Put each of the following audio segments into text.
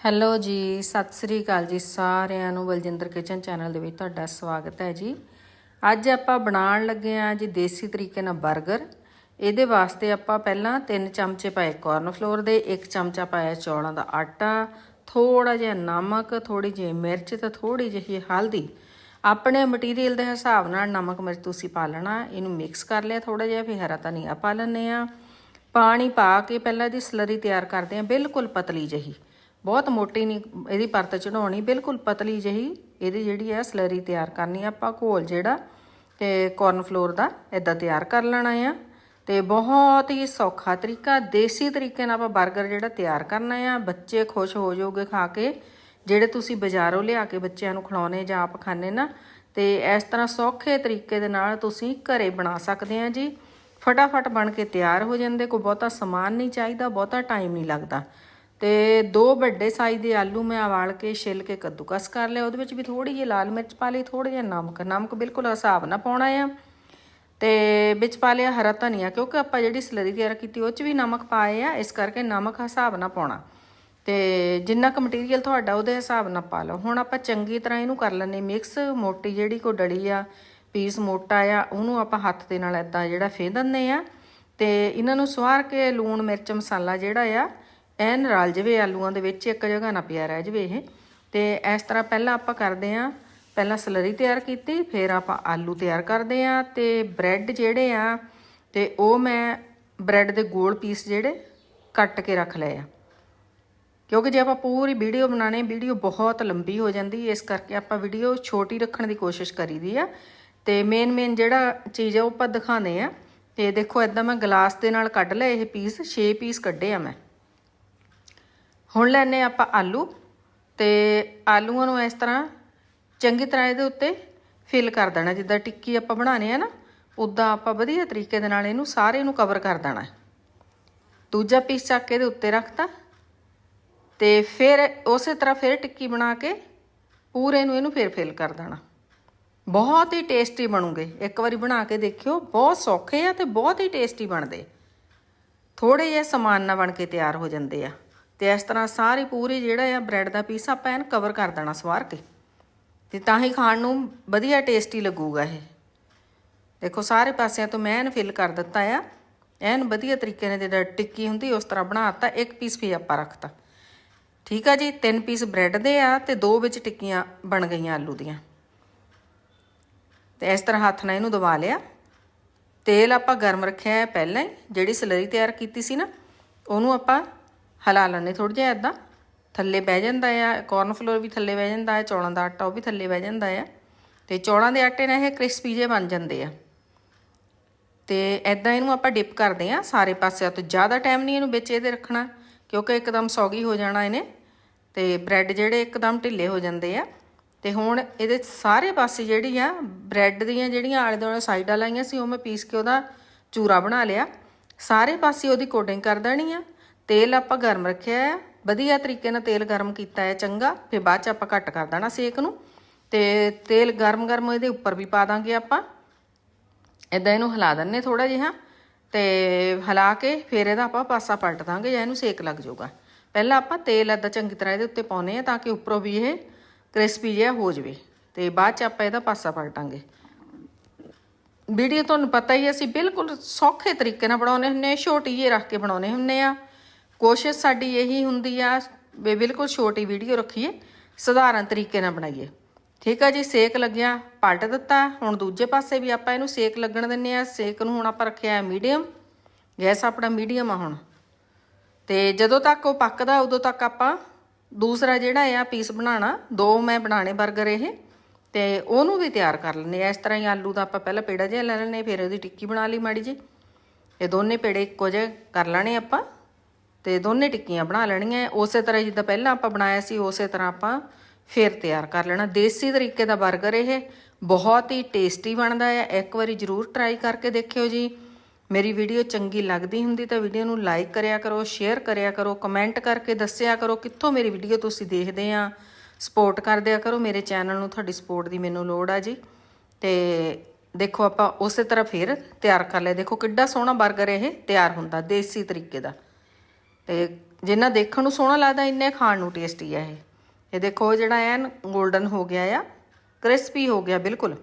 Hello ਜੀ, ਸਤਿ ਸ੍ਰੀ ਅਕਾਲ ਜੀ ਸਾਰਿਆਂ ਨੂੰ ਬਲਜਿੰਦਰ ਕਿਚਨ ਚੈਨਲ ਦੇ ਵਿੱਚ ਤੁਹਾਡਾ ਸਵਾਗਤ ਹੈ ਜੀ। ਅੱਜ ਆਪਾਂ ਬਣਾਉਣ ਲੱਗੇ ਆ ਜੀ ਦੇਸੀ ਤਰੀਕੇ ਨਾਲ 버ਗਰ ਇਹਦੇ ਵਾਸਤੇ ਆਪਾਂ ਪਹਿਲਾਂ 3 ਚਮਚੇ ਪਾਏ ਕਾਰਨ ਫਲੋਰ ਦੇ 1 ਚਮਚਾ ਪਾਇਆ ਚੌਲਾਂ ਦਾ ਆਟਾ ਥੋੜਾ ਜਿਹਾ ਨਮਕ ਥੋੜੀ ਜਿਹੀ ਮਿਰਚ ਤੇ ਥੋੜੀ ਜਿਹੀ ਹਲਦੀ। ਆਪਣੇ ਮਟੀਰੀਅਲ ਦੇ ਹਿਸਾਬ ਨਾਲ ਨਮਕ ਮਿਰਚ ਤੁਸੀਂ ਪਾ ਲੈਣਾ, ਇਹਨੂੰ ਮਿਕਸ ਕਰ ਲਿਆ ਥੋੜਾ ਜਿਹਾ, ਫਿਰ ਹਰਾ ਧਨੀਆ ਪਾ ਲੈਂਦੇ ਆ ਪਾਣੀ ਪਾ ਕੇ ਪਹਿਲਾਂ ਦੀ ਸਲਰੀ ਤਿਆਰ ਕਰਦੇ ਆ ਬਿਲਕੁਲ ਪਤਲੀ ਜਹੀ। ਬਹੁਤ ਮੋਟੀ ਨਹੀਂ, ਇਹਦੀ ਪਰਤ ਚੜਾਉਣੀ ਬਿਲਕੁਲ ਪਤਲੀ ਜਹੀ, ਇਹਦੀ ਜਿਹੜੀ ਹੈ ਸਲਰੀ ਤਿਆਰ ਕਰਨੀ ਆਪਾਂ ਘੋਲ ਜਿਹੜਾ, ਤੇ ਕਾਰਨ ਫਲੋਰ ਦਾ ਇਦਾਂ ਤਿਆਰ ਕਰ ਲੈਣਾ ਆ। ਤੇ ਬਹੁਤ ਹੀ ਸੌਖਾ ਤਰੀਕਾ, ਦੇਸੀ ਤਰੀਕੇ ਨਾਲ ਆਪਾਂ 버ਗਰ ਜਿਹੜਾ ਤਿਆਰ ਕਰਨਾ ਆ। ਬੱਚੇ ਖੁਸ਼ ਹੋ ਜਾਓਗੇ ਖਾ ਕੇ, ਜਿਹੜੇ ਤੁਸੀਂ ਬਾਜ਼ਾਰੋਂ ਲਿਆ ਕੇ ਬੱਚਿਆਂ ਨੂੰ ਖਿਲਾਉਣੇ ਜਾਂ ਆਪ ਖਾਣੇ ਨਾ, ਤੇ ਇਸ ਤਰ੍ਹਾਂ ਸੌਖੇ ਤਰੀਕੇ ਦੇ ਨਾਲ ਤੁਸੀਂ ਘਰੇ ਬਣਾ ਸਕਦੇ ਆ ਜੀ। ਫਟਾਫਟ ਬਣ ਕੇ ਤਿਆਰ ਹੋ ਜਾਂਦੇ, ਕੋਈ ਬਹੁਤਾ ਸਮਾਨ ਨਹੀਂ ਚਾਹੀਦਾ, ਬਹੁਤਾ ਟਾਈਮ ਨਹੀਂ ਲੱਗਦਾ। ਤੇ ਦੋ ਵੱਡੇ ਸਾਈਜ਼ ਦੇ ਆਲੂ ਮੈਂ ਉਬਾਲ ਕੇ, ਛਿੱਲ ਕੇ ਕੱਦੂਕਸ ਕਰ ਲਿਆ। ਉਹਦੇ ਵਿੱਚ ਵੀ ਥੋੜੀ ਜਿਹੀ ਲਾਲ ਮਿਰਚ ਪਾ ਲਈ ਥੋੜਾ ਜਿਹਾ ਨਮਕ। ਨਮਕ ਬਿਲਕੁਲ ਹਿਸਾਬ ਨਾਲ ਪਾਉਣਾ ਆ। ਤੇ ਵਿੱਚ ਪਾ ਲਿਆ ਹਰਾ ਧਨੀਆ, ਕਿਉਂਕਿ ਆਪਾਂ ਜਿਹੜੀ ਸਲਰੀ ਤਿਆਰ ਕੀਤੀ, ਉਹ 'ਚ ਵੀ ਨਮਕ ਪਾਏ ਆ, ਇਸ ਕਰਕੇ ਨਮਕ ਹਿਸਾਬ ਨਾਲ ਪਾਉਣਾ। ਤੇ ਜਿੰਨਾ ਕੁ ਮਟੀਰੀਅਲ ਤੁਹਾਡਾ, ਉਹਦੇ ਹਿਸਾਬ ਨਾਲ ਪਾ ਲਓ। ਹੁਣ ਆਪਾਂ ਚੰਗੀ ਤਰ੍ਹਾਂ ਇਹਨੂੰ ਕਰ ਲੈਣੇ ਮਿਕਸ ਮੋਟੀ ਜਿਹੜੀ ਕੋ ਡੜੀ ਆ, ਪੀਸ ਮੋਟਾ ਆ, ਉਹਨੂੰ ਆਪਾਂ ਹੱਥ ਦੇ ਨਾਲ ਇਦਾਂ ਜਿਹੜਾ ਫੇਹ ਦਿੰਦੇ ਆ। ਤੇ ਇਹਨਾਂ ਨੂੰ ਸਵਾਰ ਕੇ ਲੂਣ, ਮਿਰਚ, ਮਸਾਲਾ ਜਿਹੜਾ ਆ ਐਨ ਰਲ ਜਵੇ ਆਲੂਆਂ ਦੇ ਵਿੱਚ, ਇੱਕ ਜਗ੍ਹਾ ਨਾ ਪਿਆ ਰਹਿ ਜਵੇ ਇਹ। ਤੇ ਇਸ ਤਰ੍ਹਾਂ ਪਹਿਲਾਂ ਆਪਾਂ ਕਰਦੇ ਆ ਪਹਿਲਾਂ ਸਲਰੀ ਤਿਆਰ ਕੀਤੀ, ਫਿਰ ਆਪਾਂ ਆਲੂ ਤਿਆਰ ਕਰਦੇ ਆ ਤੇ ਬ੍ਰੈਡ ਜਿਹੜੇ ਆ, ਤੇ ਉਹ ਮੈਂ ਬ੍ਰੈਡ ਦੇ ਗੋਲ ਪੀਸ ਜਿਹੜੇ ਕੱਟ ਕੇ ਰੱਖ ਲਏ ਆ। ਕਿਉਂਕਿ ਜੇ ਆਪਾਂ ਪੂਰੀ ਵੀਡੀਓ ਬਣਾਣੇ ਵੀਡੀਓ ਬਹੁਤ ਲੰਬੀ ਹੋ ਜਾਂਦੀ, ਇਸ ਕਰਕੇ ਆਪਾਂ ਵੀਡੀਓ ਛੋਟੀ ਰੱਖਣ ਦੀ ਕੋਸ਼ਿਸ਼ ਕਰੀਦੀ ਆ। ਤੇ ਮੇਨ ਮੇਨ ਜਿਹੜਾ ਚੀਜ਼ ਆ, ਉਹ ਆਪਾਂ ਦਿਖਾਣੇ ਆ ਤੇ ਦੇਖੋ ਇਦਾਂ ਮੈਂ ਗਲਾਸ ਦੇ ਨਾਲ ਕੱਢ ਲਏ ਇਹ ਪੀਸ 6 ਪੀਸ ਕੱਢੇ ਆ ਮੈਂ। ਹੁਣ ਲੈਨੇ ਆਪਾਂ ਆਲੂ ਤੇ ਆਲੂਆਂ ਨੂੰ ਇਸ ਤਰ੍ਹਾਂ ਚੰਗੀ ਤਰ੍ਹਾਂ ਇਹਦੇ ਉੱਤੇ ਫਿਲ ਕਰ ਦੇਣਾ। ਜਿੱਦਾਂ ਟਿੱਕੀ ਆਪਾਂ ਬਣਾਣੇ ਆ ਨਾ ਉਦਾਂ ਆਪਾਂ ਵਧੀਆ ਤਰੀਕੇ ਦੇ ਨਾਲ ਇਹਨੂੰ ਸਾਰੇ ਨੂੰ ਕਵਰ ਕਰ ਦੇਣਾ। ਦੂਜਾ ਪੀਸ ਚੱਕ ਕੇ ਇਹਦੇ ਉੱਤੇ ਰੱਖਤਾ ਤੇ ਫਿਰ ਉਸੇ ਤਰ੍ਹਾਂ ਫਿਰ ਟਿੱਕੀ ਬਣਾ ਕੇ ਪੂਰੇ ਨੂੰ ਇਹਨੂੰ ਫਿਰ ਫਿਲ ਕਰ ਦੇਣਾ। ਬਹੁਤ ਹੀ ਟੇਸਟੀ ਬਣੂਗੇ। ਇੱਕ ਵਾਰੀ ਬਣਾ ਕੇ ਦੇਖਿਓ, ਬਹੁਤ ਸੌਖੇ ਆ ਤੇ ਬਹੁਤ ਹੀ ਟੇਸਟੀ ਬਣਦੇ। ਥੋੜੇ ਜਿਹੇ ਸਮਾਨ ਨਾਲ ਬਣ ਕੇ ਤਿਆਰ ਹੋ ਜਾਂਦੇ ਆ। ਤੇ ਇਸ ਤਰ੍ਹਾਂ ਸਾਰੇ ਪੂਰੇ ਜਿਹੜਾ ਆ ਬ੍ਰੈਡ ਦਾ ਪੀਸ ਆਪਾਂ ਐਨ ਕਵਰ ਕਰ ਦੇਣਾ ਸਵਾਰ ਕੇ। ਤੇ ਤਾਂ ਹੀ ਖਾਣ ਨੂੰ ਵਧੀਆ ਟੇਸਟੀ ਲੱਗੂਗਾ ਇਹ। ਦੇਖੋ ਸਾਰੇ ਪਾਸਿਆਂ ਤੋਂ ਮੈਂ ਇਹਨੂੰ ਫਿਲ ਕਰ ਦਿੱਤਾ ਆ। ਐਨ ਵਧੀਆ ਤਰੀਕੇ ਨਾਲ ਜਿਹੜਾ ਟਿੱਕੀ ਹੁੰਦੀ, ਉਸ ਤਰ੍ਹਾਂ ਬਣਾਤਾ ਇੱਕ ਪੀਸ ਵੀ ਆਪਾਂ ਰੱਖਤਾ ਠੀਕ ਆ ਜੀ, ਤਿੰਨ ਪੀਸ ਬ੍ਰੈਡ ਦੇ ਆ ਤੇ ਦੋ ਵਿੱਚ ਟਿੱਕੀਆਂ ਬਣ ਗਈਆਂ ਆਲੂ ਦੀਆਂ। ਤੇ ਇਸ ਤਰ੍ਹਾਂ ਹੱਥ ਨਾਲ ਇਹਨੂੰ ਦਬਾ ਲਿਆ। ਤੇਲ ਆਪਾਂ ਗਰਮ ਰੱਖਿਆ ਹੈ ਪਹਿਲਾਂ ਹੀ, ਜਿਹੜੀ ਸਲਰੀ ਤਿਆਰ ਕੀਤੀ ਸੀ ਨਾ, ਉਹਨੂੰ ਆਪਾਂ ਹਿਲਾ ਲੈਣੇ ਥੋੜਾ ਜਿਹਾ ਇਦਾਂ। ਥੱਲੇ ਬਹਿ ਜਾਂਦਾ ਆ ਕਾਰਨ ਫਲੋਰ ਵੀ ਥੱਲੇ ਬਹਿ ਜਾਂਦਾ ਆ, ਚੌਲਾਂ ਦਾ ਆਟਾ ਉਹ ਵੀ ਥੱਲੇ ਬਹਿ ਜਾਂਦਾ ਆ। ਤੇ ਚੌਲਾਂ ਦੇ ਆਟੇ ਨਾਲ ਇਹ ਕ੍ਰਿਸਪੀ ਜੇ ਬਣ ਜਾਂਦੇ ਆ। ਤੇ ਐਦਾਂ ਇਹਨੂੰ ਆਪਾਂ ਡਿਪ ਕਰਦੇ ਆ ਸਾਰੇ ਪਾਸਿਆਂ ਤੋਂ। ਜ਼ਿਆਦਾ ਟਾਈਮ ਨਹੀਂ ਇਹਨੂੰ ਵਿੱਚ ਇਹਦੇ ਰੱਖਣਾ, ਕਿਉਂਕਿ ਇੱਕਦਮ ਸੌਗੀ ਹੋ ਜਾਣਾ ਇਹਨੇ। ਤੇ ਬ੍ਰੈਡ ਜਿਹੜੇ ਇੱਕਦਮ ਢਿੱਲੇ ਹੋ ਜਾਂਦੇ ਆ। ਤੇ ਹੁਣ ਇਹਦੇ ਸਾਰੇ ਪਾਸੇ ਜਿਹੜੀ ਆ ਬ੍ਰੈਡ ਦੀਆਂ ਜਿਹੜੀਆਂ ਆਲੇ ਦੁਆਲੇ ਸਾਈਡਾਂ ਲਾਈਆਂ ਸੀ, ਉਹ ਮੈਂ ਪੀਸ ਕੇ ਉਹਦਾ ਚੂਰਾ ਬਣਾ ਲਿਆ। ਸਾਰੇ ਪਾਸੇ ਉਹਦੀ ਕੋਟਿੰਗ ਕਰ ਦੇਣੀ ਆ। ਤੇਲ ਆਪਾਂ ਗਰਮ ਰੱਖਿਆ ਹੈ। ਵਧੀਆ ਤਰੀਕੇ ਨਾਲ ਤੇਲ ਗਰਮ ਕੀਤਾ ਹੈ ਚੰਗਾ। ਫਿਰ ਬਾਅਦ ਚ ਆਪਾਂ ਘੱਟ ਕਰ ਦੇਣਾ ਸੇਕ ਨੂੰ। ਤੇ ਤੇਲ ਗਰਮ ਗਰਮ ਇਹਦੇ ਉੱਪਰ ਵੀ ਪਾ ਦਾਂਗੇ ਆਪਾਂ। ਇਦਾਂ ਇਹਨੂੰ ਹਿਲਾ ਦਿੰਨੇ ਥੋੜਾ ਜਿਹਾ। ਤੇ ਹਿਲਾ ਕੇ ਫਿਰ ਇਹਦਾ ਆਪਾਂ ਪਾਸਾ ਪਲਟ ਦਾਂਗੇ ਜਾਂ ਇਹਨੂੰ ਸੇਕ ਲੱਗ ਜਾਊਗਾ। ਪਹਿਲਾਂ ਆਪਾਂ ਤੇਲ ਇਦਾਂ ਚੰਗੀ ਤਰ੍ਹਾਂ ਇਹਦੇ ਉੱਤੇ ਪਾਉਨੇ ਆ ਤਾਂ ਕਿ ਉੱਪਰੋਂ ਵੀ ਇਹ ਕ੍ਰਿਸਪੀ ਜਿਹਾ ਹੋ ਜਾਵੇ। ਤੇ ਬਾਅਦ ਚ ਆਪਾਂ ਇਹਦਾ ਪਾਸਾ ਪਲਟਾਂਗੇ। ਵੀਡੀਓ ਤੁਹਾਨੂੰ ਪਤਾ ਹੀ ਹੈ, ਅਸੀਂ ਬਿਲਕੁਲ ਸੌਖੇ ਤਰੀਕੇ ਨਾਲ ਬਣਾਉਨੇ ਹੁੰਨੇ ਆ ਛੋਟੀ ਜਿਹੀ ਰੱਖ ਕੇ ਬਣਾਉਨੇ ਹੁੰਨੇ ਆ ਕੋਸ਼ਿਸ਼ ਸਾਡੀ ਇਹੀ ਹੁੰਦੀ ਆ, ਵੀ ਬਿਲਕੁਲ ਛੋਟੀ ਵੀਡੀਓ ਰੱਖੀਏ, ਸਧਾਰਨ ਤਰੀਕੇ ਨਾਲ ਬਣਾਈਏ। ਠੀਕ ਆ ਜੀ, ਸੇਕ ਲੱਗਿਆ, ਪਲਟ ਦਿੱਤਾ, ਹੁਣ ਦੂਜੇ ਪਾਸੇ ਵੀ ਆਪਾਂ ਇਹਨੂੰ ਸੇਕ ਲੱਗਣ ਦਿੰਨੇ ਆ। ਸੇਕ ਨੂੰ ਹੁਣ ਆਪਾਂ ਰੱਖਿਆ ਮੀਡੀਅਮ, ਗੈਸ ਆਪਣਾ ਮੀਡੀਅਮ ਆ ਹੁਣ। ਤੇ ਜਦੋਂ ਤੱਕ ਉਹ ਪੱਕਦਾ, ਉਦੋਂ ਤੱਕ ਆਪਾਂ ਦੂਸਰਾ ਜਿਹੜਾ ਆ ਪੀਸ ਬਣਾਉਣਾ, ਦੋ ਮੈਂ ਬਣਾਣੇ 버ਗਰ ਇਹ, ਤੇ ਉਹਨੂੰ ਵੀ ਤਿਆਰ ਕਰ ਲੈਂਦੇ ਆ। ਇਸ ਤਰ੍ਹਾਂ ਹੀ ਆਲੂ ਦਾ ਆਪਾਂ ਪਹਿਲਾਂ ਪੇੜਾ ਜਿਹਾ ਲੈ ਲੈਣੇ ਫਿਰ ਉਹਦੀ ਟਿੱਕੀ ਬਣਾ ਲਈ ਮਾੜੀ ਜੀ ਇਹ ਦੋਨੇ ਪੇੜੇ ਇੱਕੋ ਜਿਹੇ ਕਰ ਲੈਣੇ ਆਪਾਂ। ਤੇ ਦੋਨੇ ਟਿੱਕੀਆਂ ਬਣਾ ਲੈਣੀਆਂ ਉਸੇ ਤਰ੍ਹਾਂ ਜਿੱਦਾਂ ਪਹਿਲਾਂ ਆਪਾਂ ਬਣਾਇਆ ਸੀ, ਉਸੇ ਤਰ੍ਹਾਂ ਆਪਾਂ ਫਿਰ ਤਿਆਰ ਕਰ ਲੈਣਾ। ਦੇਸੀ ਤਰੀਕੇ ਦਾ 버ਗਰ ਇਹ ਬਹੁਤ ਹੀ ਟੇਸਟੀ ਬਣਦਾ ਹੈ ਇੱਕ ਵਾਰੀ ਜ਼ਰੂਰ ਟਰਾਈ ਕਰਕੇ ਦੇਖਿਓ ਜੀ। ਮੇਰੀ ਵੀਡੀਓ ਚੰਗੀ ਲੱਗਦੀ ਹੁੰਦੀ ਤਾਂ ਵੀਡੀਓ ਨੂੰ ਲਾਈਕ ਕਰਿਆ ਕਰੋ ਸ਼ੇਅਰ ਕਰਿਆ ਕਰੋ ਕਮੈਂਟ ਕਰਕੇ ਦੱਸਿਆ ਕਰੋ ਕਿੱਥੋਂ ਮੇਰੀ ਵੀਡੀਓ ਤੁਸੀਂ ਦੇਖਦੇ ਆ। ਸਪੋਰਟ ਕਰਦਿਆ ਕਰੋ। ਮੇਰੇ ਚੈਨਲ ਨੂੰ ਤੁਹਾਡੀ ਸਪੋਰਟ ਦੀ ਮੈਨੂੰ ਲੋੜ ਆ ਜੀ। ਤੇ ਦੇਖੋ ਆਪਾਂ ਉਸੇ ਤਰ੍ਹਾਂ ਫਿਰ ਤਿਆਰ ਕਰ ਲਿਆ ਦੇਖੋ ਕਿੱਡਾ ਸੋਹਣਾ 버ਗਰ ਇਹ ਤਿਆਰ ਹੁੰਦਾ ਦੇਸੀ ਤਰੀਕੇ ਦਾ। ਤੇ ਜਿੰਨਾ ਦੇਖਣ ਨੂੰ ਸੋਹਣਾ ਲੱਗਦਾ, ਇੰਨਾ ਖਾਣ ਨੂੰ ਟੇਸਟੀ ਆ ਇਹ। ਇਹ ਦੇਖੋ ਜਿਹੜਾ ਐਨ 골ਡਨ ਹੋ ਗਿਆ ਆ ਕ੍ਰਿਸਪੀ ਹੋ ਗਿਆ ਬਿਲਕੁਲ।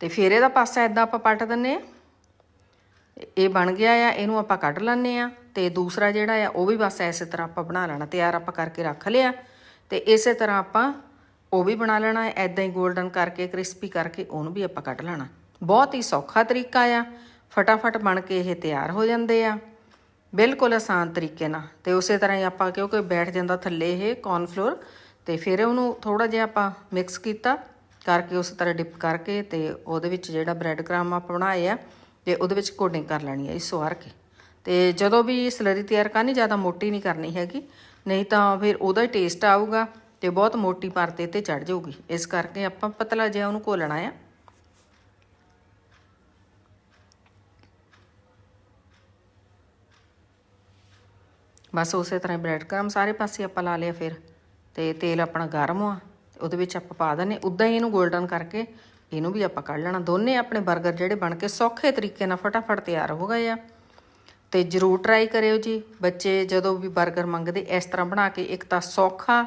ਤੇ ਫਿਰ ਇਹਦਾ ਪਾਸਾ ਇਦਾਂ ਆਪਾਂ ਪੱਟ ਦਿੰਨੇ ਆ। ਇਹ ਬਣ ਗਿਆ ਆ, ਇਹਨੂੰ ਆਪਾਂ ਕੱਢ ਲੈਣੇ ਆ ਤੇ ਦੂਸਰਾ ਜਿਹੜਾ ਆ, ਉਹ ਵੀ ਬਸ ਐਸੇ ਤਰ੍ਹਾਂ ਆਪਾਂ ਬਣਾ ਲੈਣਾ, ਤਿਆਰ ਆਪਾਂ ਕਰਕੇ ਰੱਖ ਲਿਆ। ਤੇ ਇਸੇ ਤਰ੍ਹਾਂ ਆਪਾਂ ਉਹ ਵੀ ਬਣਾ ਲੈਣਾ ਹੈ ਐਦਾਂ ਹੀ 골ਡਨ ਕਰਕੇ ਕ੍ਰਿਸਪੀ ਕਰਕੇ ਉਹਨੂੰ ਵੀ ਆਪਾਂ ਕੱਢ ਲੈਣਾ। ਬਹੁਤ ਹੀ ਸੌਖਾ ਤਰੀਕਾ ਆ। ਫਟਾਫਟ ਬਣ ਕੇ ਇਹ ਤਿਆਰ ਹੋ ਜਾਂਦੇ ਆ। ਬਿਲਕੁਲ ਆਸਾਨ ਤਰੀਕੇ ਨਾਲ। ਤੇ ਉਸੇ ਤਰ੍ਹਾਂ ਹੀ ਆਪਾਂ ਕਿਉਂਕਿ ਬੈਠ ਜਾਂਦਾ ਥੱਲੇ ਇਹ ਕੌਰਨਫਲੋਰ ਤੇ ਫਿਰ ਉਹਨੂੰ ਥੋੜਾ ਜਿਹਾ ਆਪਾਂ ਮਿਕਸ ਕੀਤਾ, ਕਰਕੇ ਉਸ ਤਰ੍ਹਾਂ ਡਿਪ ਕਰਕੇ ਤੇ ਉਹਦੇ ਵਿੱਚ ਜਿਹੜਾ ਬ੍ਰੈਡ ਕ੍ਰਮ ਆਪਾਂ ਬਣਾਏ ਆ, ਤੇ ਉਹਦੇ ਵਿੱਚ ਕੋਡਿੰਗ ਕਰ ਲੈਣੀ ਹੈ ਇਸ ਸਵਾਰ ਕੇ। ਤੇ ਜਦੋਂ ਵੀ ਸਲਰੀ ਤਿਆਰ ਕਰਨੀ, ਜ਼ਿਆਦਾ ਮੋਟੀ ਨਹੀਂ ਕਰਨੀ ਹੈਗੀ, ਨਹੀਂ ਤਾਂ ਫਿਰ ਉਹਦਾ ਹੀ ਟੇਸਟ ਆਊਗਾ ਤੇ ਬਹੁਤ ਮੋਟੀ ਪਰਤੇ ਤੇ ਚੜ ਜਾਊਗੀ। ਇਸ ਕਰਕੇ ਆਪਾਂ ਪਤਲਾ ਜਿਹਾ ਉਹਨੂੰ ਘੋਲਣਾ ਆ। ਬਸ ਉਸੇ ਤਰ੍ਹਾਂ ਬ੍ਰੈਡ ਕਰਮ ਸਾਰੇ ਪਾਸੇ ਆਪਾਂ ਲਾ ਲਿਆ ਫਿਰ। ਤੇ ਤੇਲ ਆਪਣਾ ਗਰਮ ਆ ਉਹਦੇ ਵਿੱਚ ਆਪਾਂ ਪਾ ਦਨੇ ਉਦਾਂ ਹੀ ਇਹਨੂੰ ਗੋਲਡਨ ਕਰਕੇ ਇਹਨੂੰ ਵੀ ਆਪਾਂ ਕੱਢ ਲੈਣਾ। ਦੋਨੇ ਆਪਣੇ 버ਗਰ ਜਿਹੜੇ ਬਣ ਕੇ ਸੌਖੇ ਤਰੀਕੇ ਨਾਲ ਫਟਾਫਟ ਤਿਆਰ ਹੋ ਗਏ ਆ। ਤੇ ਜਰੂਰ ਟਰਾਈ ਕਰਿਓ ਜੀ। ਬੱਚੇ ਜਦੋਂ ਵੀ 버ਗਰ ਮੰਗਦੇ, ਇਸ ਤਰ੍ਹਾਂ ਬਣਾ ਕੇ ਇੱਕ ਤਾਂ ਸੌਖਾ,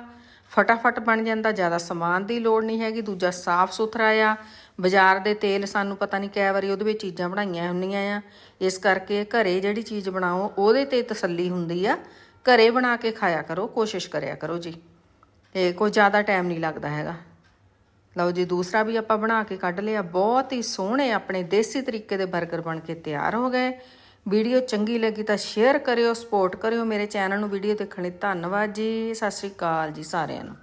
ਫਟਾਫਟ ਬਣ ਜਾਂਦਾ। ਜ਼ਿਆਦਾ ਸਮਾਨ ਦੀ ਲੋੜ ਨਹੀਂ ਹੈਗੀ। ਦੂਜਾ ਸਾਫ਼ ਸੁਥਰਾ ਆ। ਬਾਜ਼ਾਰ ਦੇ ਤੇਲ ਸਾਨੂੰ ਪਤਾ ਨਹੀਂ ਕਈ ਵਾਰੀ ਉਹਦੇ ਵਿੱਚ ਚੀਜ਼ਾਂ ਬਣਾਈਆਂ ਹੁੰਦੀਆਂ ਆ। ਇਸ ਕਰਕੇ ਘਰੇ ਜਿਹੜੀ ਚੀਜ਼ ਬਣਾਓ, ਉਹਦੇ ਤੇ ਤਸੱਲੀ ਹੁੰਦੀ ਆ। ਘਰੇ ਬਣਾ ਕੇ ਖਾਇਆ ਕਰੋ, ਕੋਸ਼ਿਸ਼ ਕਰਿਆ ਕਰੋ ਜੀ। ਤੇ ਕੋਈ ਜ਼ਿਆਦਾ ਟਾਈਮ ਨਹੀਂ ਲੱਗਦਾ ਹੈਗਾ। ਲਓ ਜੀ, ਦੂਸਰਾ ਵੀ ਆਪਾਂ ਬਣਾ ਕੇ ਕੱਢ ਲਿਆ। ਬਹੁਤ ਹੀ ਸੋਹਣੇ ਆਪਣੇ ਦੇਸੀ ਤਰੀਕੇ ਦੇ 버ਗਰ ਬਣ ਕੇ ਤਿਆਰ ਹੋ ਗਏ। ਵੀਡੀਓ ਚੰਗੀ ਲੱਗੀ ਤਾਂ ਸ਼ੇਅਰ ਕਰਿਓ, ਸਪੋਰਟ ਕਰਿਓ ਮੇਰੇ ਚੈਨਲ ਨੂੰ। ਵੀਡੀਓ ਦੇਖਣ ਲਈ ਧੰਨਵਾਦ ਜੀ। ਸਤਿ ਸ਼੍ਰੀ ਅਕਾਲ ਜੀ ਸਾਰਿਆਂ ਨੂੰ।